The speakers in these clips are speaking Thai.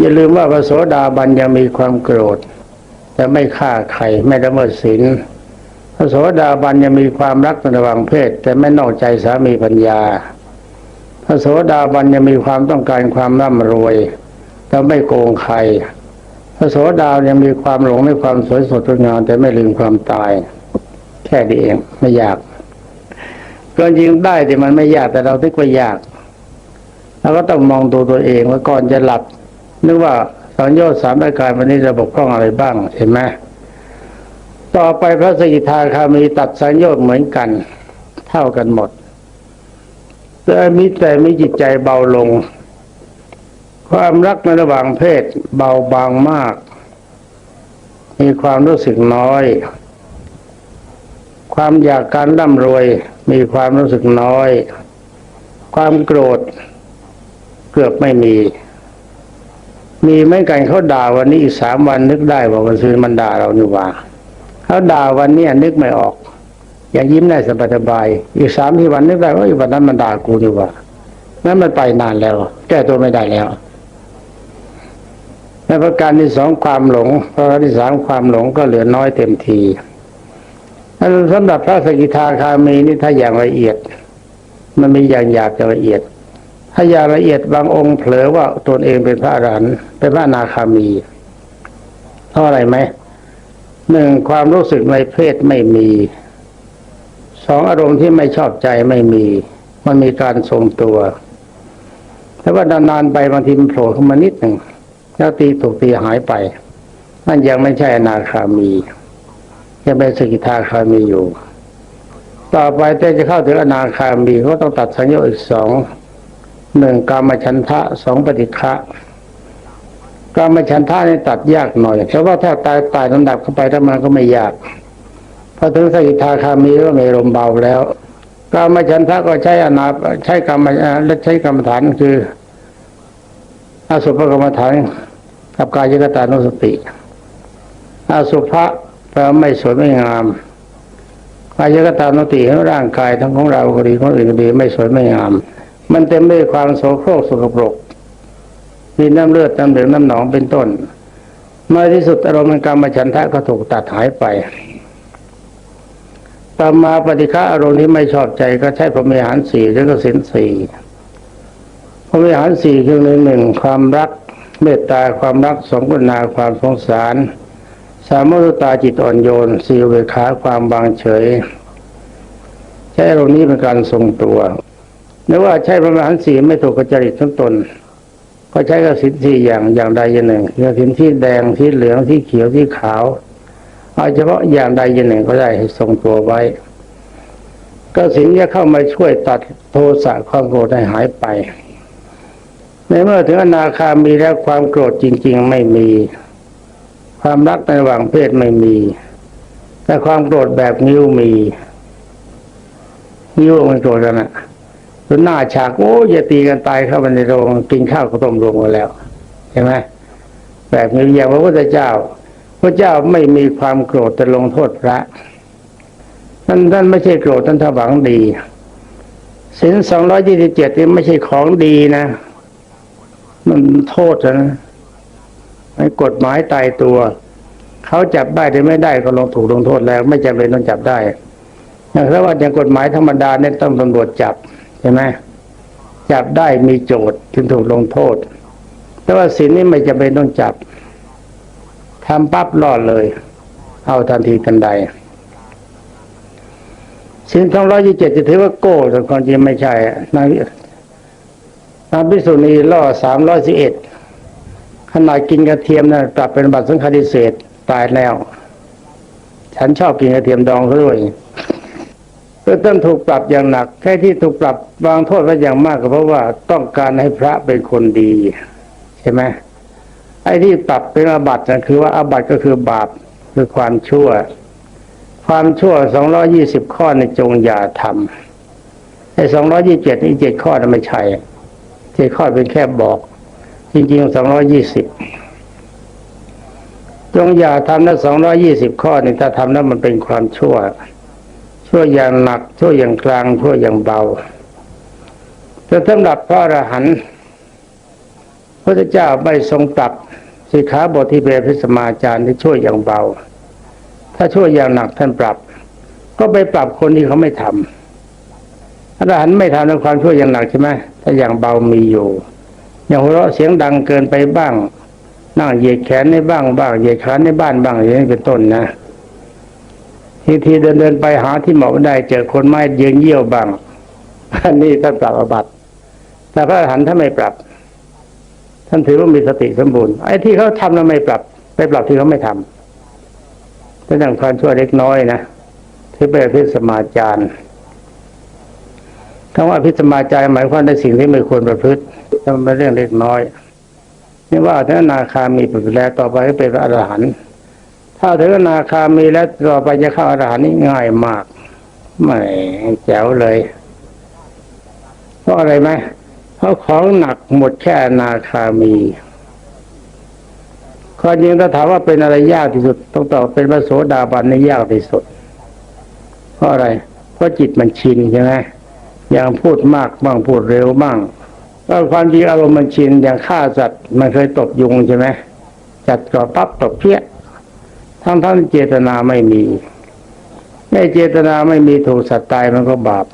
อย่าลืมว่าพระโสดาบันยังมีความโกรธ แต่ไม่ฆ่าใครไม่ละเมิดศีลพระโสดาบันยังมีความรักในระหว่างเพศ แต่ไม่นอกใจสามีปัญญา พระโสดาบันยังมีความต้องการความร่ำรวย แต่ไม่โกงใคร พระโสดายังมีความหลงในความสวยสดงดงามแต่ไม่ลืมความตาย แค่นี้เองไม่ยากก็จริงได้แต่มันไม่ยากแต่เราทึกว่ายากเราก็ต้องมองตัวตัวเองว่าก่อนจะหลับ นึกว่าสังโยชน์สามรายการวันนี้จะบกพร่องอะไรบ้างเห็นไหมต่อไปพระสกิทาคามีตัดสังโยชน์เหมือนกัน เท่ากันหมด แต่มีแต่มีจิตใจเบาลง ความรักในระหว่างเพศเบาบางมาก มีความรู้สึกน้อย ความอยากการร่ำรวย มีความรู้สึกน้อย ความโกรธเกือบไม่มี มีไม่กันเขาด่าวันนี้อีกสามวันนึกได้ว่าวันซื้อมันด่าเรานี่ว่าเขาด่าวันนี้นึกไม่ออกอย่างยิ้มได้สบายสบายๆอีกสามที่วันนึกได้ว่าวันนั้นมันด่ากูนี่ว่านั้นมันไปนานแล้ว แก้ตัวไม่ได้แล้วในประการที่สองความหลงประการที่สามความหลงก็เหลือน้อยเต็มทีสำหรับพระสกิทาคามีนี่ถ้าอย่างละเอียด มันมีอย่างหยาบอย่างละเอียด ถ้าอย่างละเอียดบางองค์เผลอว่าตนเองเป็นพระอรหันต์เป็นพระนาคามีเพราะอะไรไหมหนึ่งความรู้สึกในเพศไม่มีสองอารมณ์ที่ไม่ชอบใจไม่มี มันมีการทรงตัวแต่ว่านานๆไปบางทีมันโผล่ขึ้นมานิดหนึ่งแล้วตีถูกตีหายไป นั่นยังไม่ใช่อนาคามี ยังเป็นสกิทาคามีอยู่ ต่อไปแต่จะเข้าถึงอนาคามีก็ต้องตัดสัญญาอีกสอง หนึ่งกามฉันทะสองปฏิฆะกามฉันทะนี่ตัดยากหน่อยแต่ว่าถ้าตายตายลำดับเข้าไปถ้ามันก็ไม่ยากพอถึงสกิทาคามีก็มีลมเบาแล้วกามฉันทะก็ใช้อนาใช้กรรมและใช้กรรมฐานคืออาสุภกรรมฐานกับกายยกตานุสติอาสุภะแปลไม่สวยไม่งามกายยกตานุสติของร่างกายทั้งของเราก็ดีของอื่นก็ดีไม่สวยไม่งาม มันเต็มด้วยความโสโครกสกปรกมีน้ำเลือดน้ำเหลืองน้ำหนองเป็นต้นเมื่อที่สุดอารมณ์กรรมฉันทะก็ถูกตัดหายไปต่อมาปฏิฆะอารมณ์ที่ไม่ชอบใจก็ใช้พรหมิหารสี่หรือก็สินสี่พรหมิหารสี่คือหนึ่งหนึ่งความรักเมตตาความรักสมกุณาความสงสาร สามมุตตาจิตอ่อนโยนสี่เวขาความบางเฉย ใช้อารมณ์นี้เป็นการทรงตัว นึกว่าใช้พระมหารสีไม่ถูกกจริตทั้งตน ก็ใช้กสินที่อย่างอย่างใดอย่างหนึ่งกสินที่แดงที่เหลืองที่เขียวที่ขาวเอาเฉพาะอย่างใดอย่างหนึ่งก็ได้ให้ทรงตัวไว้ ก็สินจะเข้ามาช่วยตัดโทสะความโกรธให้หายไป ในเมื่อถึงอนาคามีแล้วความโกรธจริง ๆ ไม่มี ความรักในระหว่างเพศไม่มี แต่ความโกรธแบบนิ้วมีนิ้วมันโกรธกันอะ จนหน้าฉากโอ้ย่าตีกันตายเข้าไปในโรงกินข้าวก็ต้มรวมกันแล้วเห็นไหมแบบนี้อย่างพระพุทธเจ้า พระเจ้าไม่มีความโกรธแต่ลงโทษพระท่านท่านไม่ใช่โกรธท่านถวังดีสินสองร้อยยี่สิบเจ็ดนี่ไม่ใช่ของดีนะ มันโทษนะไม่กฎหมายตายตัว เขาจับได้หรือไม่ได้ก็ลงถูกลงโทษแล้ว ไม่จำเป็นต้องจับได้อย่างถ้าว่าอย่างกฎหมายธรรมดาเนี่ยต้องตำรวจจับ ใช่ไหมจับได้มีโจทย์ถึงถูกลงโทษ แต่ว่าสินนี้ไม่จำเป็นต้องจับทำปั๊บรอดเลย เอาทันทีทันใดสินสองร้อยยี่สิบเจ็ดจะถือว่าโก้แต่ความจริงไม่ใช่นายนายพิสุนีล่อสามร้อยสิบเอ็ดขนาดกินกระเทียมนะปรับเป็นบัตรสังฆาธิเศษตายแล้ว ฉันชอบกินกระเทียมดองเขาด้วย ก็ต้องถูกปรับอย่างหนัก แค่ที่ถูกปรับบางโทษไว้อย่างมากก็เพราะว่าต้องการให้พระเป็นคนดีใช่ไหมไอ้ที่ปรับเป็นอาบัตินะคือว่าอาบัติก็คือบาปคือความชั่ว ความชั่วสองร้อยี่สิบข้อในจงอย่าทำไอ้สองร้อยี่เจ็ดนี่เจ็ดข้อนั้นไม่ใช่เจ็ดข้อเป็นแค่บอก จริงๆสองร้อยี่สิบจงอย่าทำนะสองร้อยี่สิบข้อนี่ถ้าทำแล้วมันเป็นความชั่ว ชั่วอย่างหนักชั่วอย่างกลางชั่วอย่างเบา แต่สำหรับพระอรหันต์พระเจ้าไม่ทรงปรับสิขาบทที่เป็นพิสมาจารย์ที่ช่วยอย่างเบา ถ้าช่วยอย่างหนักท่านปรับ ก็ไปปรับคนที่เขาไม่ทำอรหันต์ไม่ทำในความช่วยอย่างหนักใช่ไหมถ้าอย่างเบามีอยู่ อย่างหัวเราะเสียงดังเกินไปบ้างนั่งเหยียดแขนในบ้างบ้างเหยียดขาในบ้านบ้างอย่างนี้เป็นต้นนะ ทีทีเดินเดินไปหาที่เหมาะไม่ได้เจอคนไม้ยืนเยี่ยวบ้างอันนี้ท่านปรับอบัตแต่พระอรหันต์ท่านไม่ปรับ ท่านถือว่ามีสติสมบูรณ์ไอ้ที่เขาทำแล้วไม่ปรับไปปรับที่เขาไม่ทำแต่อย่างความชั่วเล็กน้อยนะที่เป็นพิสมาจารย์คำว่าพิสมาจารย์หมายความในสิ่งที่ไม่ควรประพฤติถ้ามันเป็นเรื่องเล็กน้อยนี่ว่าถ้านาคามีปัจแล้วต่อไปก็เป็นพระอรหันต์ ถ้าถึงอนาคามีแล้วต่อไปจะเข้าอรหันต์นี่ง่ายมากไม่แจ๋วเลย เพราะอะไรไหมเพราะของหนักหมดแค่นาคามีข้อจริงถ้าถามว่าเป็นอะไรยากที่สุด ต้องตอบเป็นพระโสดาบันนี่ยากที่สุด เพราะอะไร เพราะจิตมันชินใช่ไหมอย่างพูดมากบ้างพูดเร็วบ้างก็ความจริงอารมณ์มันชินอย่างฆ่าสัตว์มันเคยตบยุงใช่ไหมจัดก่อปั๊บตบเพี้ย ทั้งท่านเจตนาไม่มีไม่เจตนาไม่มีถูกสัตว์ตายมันก็บาป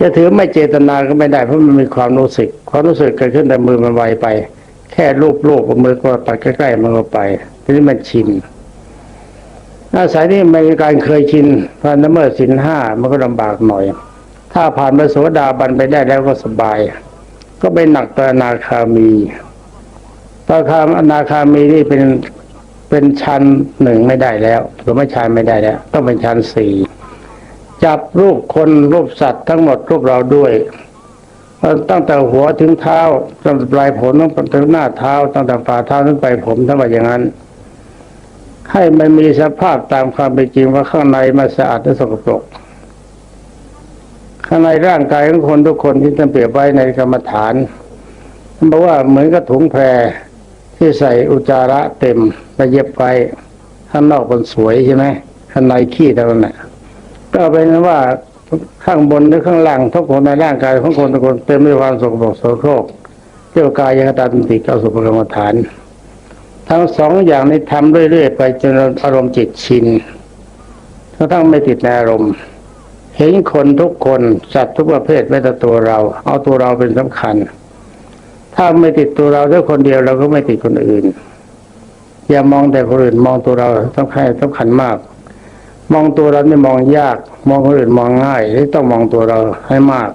จะถือไม่เจตนาก็ไม่ได้เพราะมันมีความรู้สึก ความรู้สึกเกิดขึ้นแต่มือมันไวไป แค่ลูบโลกมือก็ปัดใกล้ๆมันก็ไปทีนี้มันชินอาศัยนี่มันการเคยชินพอละเมิดสินห้ามันก็ลำบากหน่อย ถ้าผ่านพระโสดาบันไปได้แล้วก็สบาย ก็ไปหนักตอนาคามีตอคามอนาคามีนี่เป็น เป็นชั้นหนึ่งไม่ได้แล้วหรือไม่ชั้นไม่ได้แล้ว ต้องเป็นชั้นสี่จับรูปคนรูปสัตว์ทั้งหมดรูปเราด้วยตั้งแต่หัวถึงเท้าตั้งแต่ปลายผมตั้งแต่หน้าเท้าตั้งแต่ฝ่าเท้าถึงปลายผมทั้งหมดอย่างนั้น ให้มันมีสภาพตามความเป็นจริงว่าข้างในมันสะอาดและสกปรกข้างในร่างกายของคนทุกคนที่ท่านเปรียบไว้ในกรรมฐานท่านบอกว่าเหมือนกับถุงแพร ที่ใส่อุจาระเต็มไปเย็บไปข้างนอกมันสวยใช่ไหมข้างในขี้เท่านั้นแหละก็เป็นว่าข้างบนหรือข้างล่างทุกคนในร่างกายของคนทุกคนเต็มด้วยความสกปรกโสโครกเที่ยวกายยังตาติติเข้าสู่กรรมฐาน ทั้งสองอย่างนี้ทำเรื่อยๆไปจนอารมณ์จิตชินทั้งทั้งไม่ติดในอารมณ์ เห็นคนทุกคนสัตว์ทุกประเภทไม่แต่ตัวเรา เอาตัวเราเป็นสำคัญ ถ้าไม่ติดตัวเราด้วยคนเดียวเราก็ไม่ติดคนอื่น อย่ามองแต่คนอื่นมองตัวเราสำคัญสำคัญมาก มองตัวเราไม่มองยาก มองคนอื่นมองง่ายที่ต้องมองตัวเราให้มาก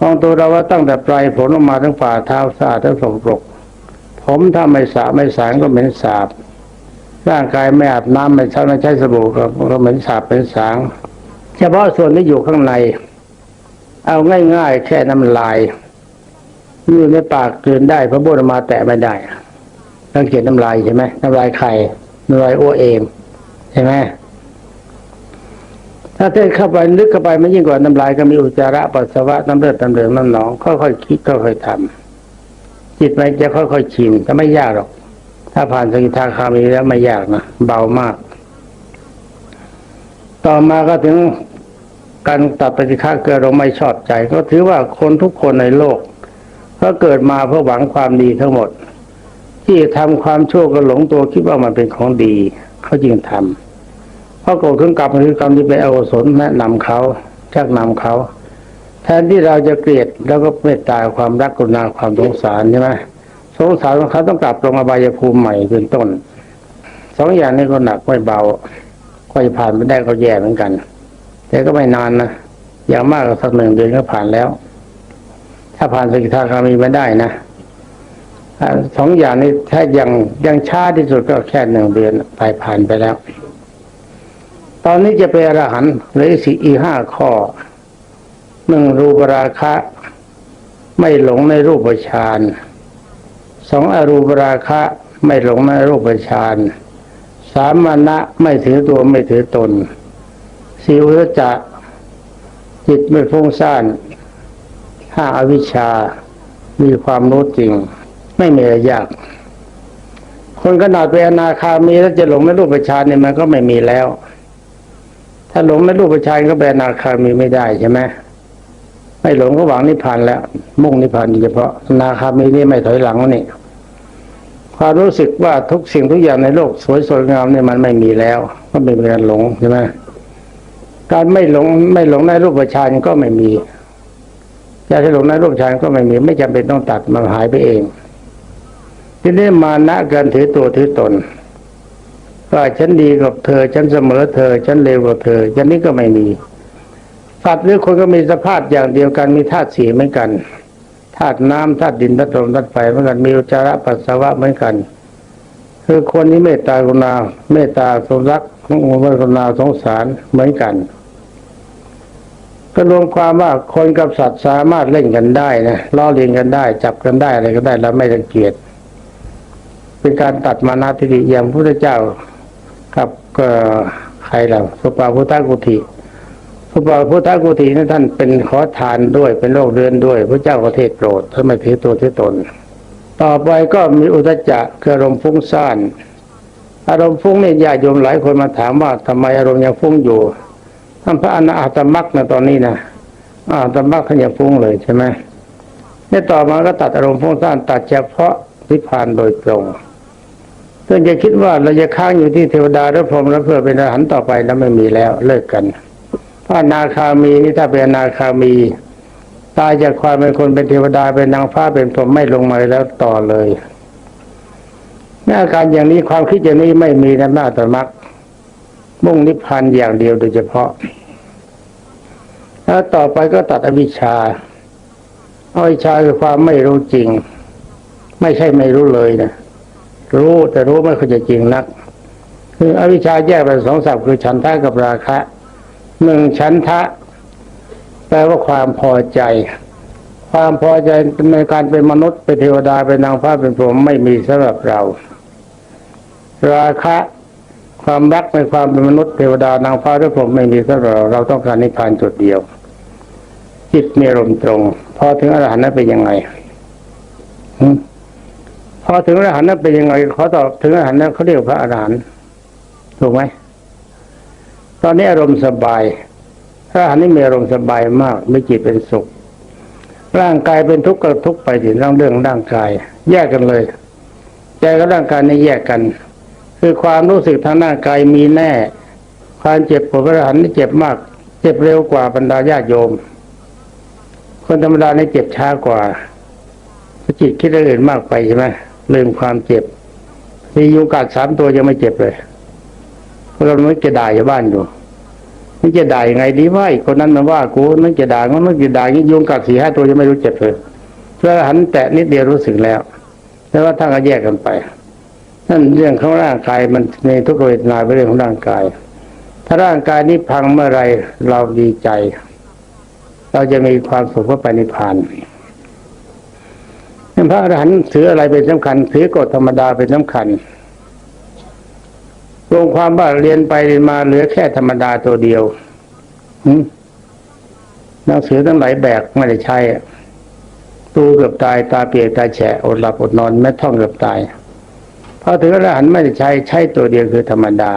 มองตัวเราว่าตั้งแต่ปลายผมลงมาทั้งฝ่าเท้าสะอาดทั้งสกปรกผมถ้าไม่สระไม่สางก็เหม็นสาบ ร่างกายไม่อาบน้ำไม่ใช้ไม่ใช้สบู่ก็ก็เหม็นสาบเป็นสาง เฉพาะส่วนที่อยู่ข้างใน เอาง่าย ๆ แค่น้ำลาย อยู่ในปากเกลืนได้พระบรมาแตะไม่ได้ต้องเขียนน้ำลายใช่ไหมน้ำลายไข่น้ำลายโอเองใช่ไหมถ้าเต้นเข้าไปลึกเข้าไปมันยิ่งกว่าน้ำลายก็มีอุจจาระปัสสาวะน้ำเลือดน้ำเหลืองน้ำหนองค่อยๆคิดค่อยๆทำจิตมันจะค่อยๆชินแต่ไม่ยากหรอก ถ้าผ่านสกิทาคามีแล้วไม่ยากนะเบามาก ต่อมาก็ถึงการตัดปฏิฆาเกิดเราไม่ชอบใจ ก็ถือว่าคนทุกคนในโลก เขาเกิดมาเพื่อหวังความดีทั้งหมด ที่ทำความชั่วก็หลงตัวคิดว่ามันเป็นของดี เขาจึงทำเพราะโกรธขึ้นกรรมคือกรรมที่เป็นอกุศลแนะนำเขาชักนำเขา แทนที่เราจะเกลียดแล้วก็เมตตาความรักกรุณาความสงสารใช่ไหมสงสารของเขาต้องกลับลงอบายภูมิใหม่เป็นต้นสองอย่างนี้ก็หนักไม่เบาก็จะผ่านไปได้ก็แย่เหมือนกัน แต่ก็ไม่นานนะอย่างมากสักหนึ่งเดือนก็ผ่านแล้ว ถ้าผ่านสกิทาคามีไม่ได้นะอสองอย่างนี้ถ้ายังยังช้าที่สุดก็แค่หนึ่งเดือนไปผ่านไปแล้ว ตอนนี้จะเป็นอรหันต์เหลือสี่อีห้าข้อหนึ่งรูปราคะ ไม่หลงในรูปฌานสองอรูปราคะ ไม่หลงในรูปฌานสามมานะไม่ถือตัวไม่ถือตนสี่วิจจะจิตไม่ฟุ้งซ่าน ห้าอวิชชามีความรู้จริง ไม่มีอะไรยาก คนขนาดเป็นอนาคามีแล้วจะหลงในรูปฌานเนี่ยมันก็ไม่มีแล้ว ถ้าหลงในรูปฌานก็เป็นอนาคามีไม่ได้ใช่ไหมไม่หลงก็หวังนิพพานแล้ว มุ่งนิพพานโดยเฉพาะอนาคามีนี่ไม่ถอยหลังแล้วนี่ความรู้สึกว่าทุกสิ่งทุกอย่างในโลกสวยสดงามเนี่ยมันไม่มีแล้ว ก็ไม่เป็นการหลงใช่ไหมการไม่หลงไม่หลงในรูปฌานก็ไม่มี อยากให้หลงในรูปฌานก็ไม่มี ไม่จำเป็นต้องตัดมันหายไปเอง ที่นี่มานะเกินถือตัวถือตนว่าฉันดีกับเธอ ฉันเสมอเธอ ฉันเลวกว่าเธอฉันนี้ก็ไม่มีสัตว์หรือคนก็มีสภาพอย่างเดียวกันมีธาตุสีเหมือนกันธาตุน้ำธาตุดินธาตุลมธาตุไฟเหมือนกันมีอุจาระปัสสาวะเหมือนกัน คือคนนี้เมตตากรุณาเมตตาสงรักขององค์กรุณาสงสารเหมือนกัน ก็รวมความว่าคนกับสัตว์สามารถเล่นกันได้นะล้อเลียนกันได้ จับกันได้อะไรก็ได้แล้วไม่รังเกียจเป็นการตัดมานาทิฏฐิอย่างพระพุทธเจ้ากับก็ใครเราสุปาพุทธกุฏิสุปาพุทธกุฏินั้นท่านเป็นขอทานด้วยเป็นโรคเรื้อนด้วย พระเจ้าก็เทศโปรดท่านไม่ถือตัวถือตน ต่อไปก็มีอุทจจะคืออารมณ์ฟุ้งซ่านอารมณ์ฟุ้งเนี่ยญาติโยมหลายคนมาถามว่าทำไมอารมณ์ยังฟุ้งอยู่ ท่านพระอนาอาตมักนะตอนนี้นะอาตมักท่านยังฟุ้งเลยใช่ไหมเนี่ยต่อมาก็ตัดอารมณ์ฟุ้งซ่านตัดเฉพาะนิพพานโดยตรงเพื่อจะคิดว่าเราจะค้างอยู่ที่เทวดาหรือพรหมแล้วเพื่อเป็นอรหันต์ต่อไปแล้วไม่มีแล้วเลิกกันพระนาคามีนี่ถ้าเป็นนาคามี ตายจากความเป็นคนเป็นเทวดาเป็นนางฟ้าเป็นพรหมไม่ลงมาแล้วต่อเลยในอาการอย่างนี้ความคิดอย่างนี้ไม่มีในหน้าตมัก มุ่งนิพพานอย่างเดียวโดยเฉพาะ แล้วต่อไปก็ตัดอวิชชาอวิชชาคือความไม่รู้จริง ไม่ใช่ไม่รู้เลยนะรู้แต่รู้ไม่ค่อยจะจริงนัก คืออวิชชาแยกเป็นสองสับคือฉันทะกับราคะหนึ่งฉันทะ แปลว่าความพอใจ ความพอใจในการเป็นมนุษย์เป็นเทวดาเป็นนางฟ้าเป็นพรหมไม่มีสำหรับเรา ราคะ ความรักในความเป็นมนุษย์เทวดานางฟ้าหรือพรหมไม่มีสำหรับเราเราต้องการนิพพานจุดเดียว จิตมีอารมตรง พอถึงอรหันต์นั้นเป็นยังไงพอถึงอรหันต์นั้นเป็นยังไงเขาตอบถึงอรหันต์นั้นเขาเรียกพระอรหันต์ถูกไหมตอนนี้อารมณ์สบายพระอรหันต์นี่มีอารมณ์สบายมากไมีจิตเป็นสุข ร่างกายเป็นทุกข์ก็ทุกข์ไปถึงเรื่องเรื่องร่างกาย แยกกันเลยใจกับร่างกายนี่แยกกัน คือความรู้สึกทางร่างกายมีแน่ความเจ็บปวดพระหันนี่เจ็บมาก เจ็บเร็วกว่าบรรดาญาติโยม คนธรรมดานี่เจ็บช้ากว่าจิตคิดเรื่องอื่นมากไปใช่ไหมลืมความเจ็บ มียุงกัดสามตัวยังไม่เจ็บเลยเพราะเราไม่จะด่าอยู่บ้านอยู่มันจะด่ายังไงดีว่าอีกคนนั้นมันว่ากูมันจะด่ามันมันจะด่าอย่างยุงกัดสี่ห้าตัวยังไม่รู้เจ็บเลยพื่อหันแตะนิดเดียวรู้สึกแล้วแต่ว่าท่านก็แยกกันไป นั่นเรื่องของร่างกายมันในทุกเวทนาเป็นเรื่องของร่างกาย ถ้าร่างกายนี้พังเมื่อไรเราดีใจ เราจะมีความสุขเพื่อไปนิพพานพระอรหันต์ถืออะไรเป็นสำคัญ ถือกฎธรรมดาเป็นสำคัญรวมความว่าเรียนไปเรียนมาเหลือแค่ธรรมดาตัวเดียวหนังสือทั้งหลายแบกไม่ได้ใช้ตูเกือบตายตาเปียกตาแฉะอดหลับอดนอนแม้ท่องเกือบตาย พอถึงอรหันต์ไม่ได้ใช้ใช้ตัวเดียวคือธรรมดา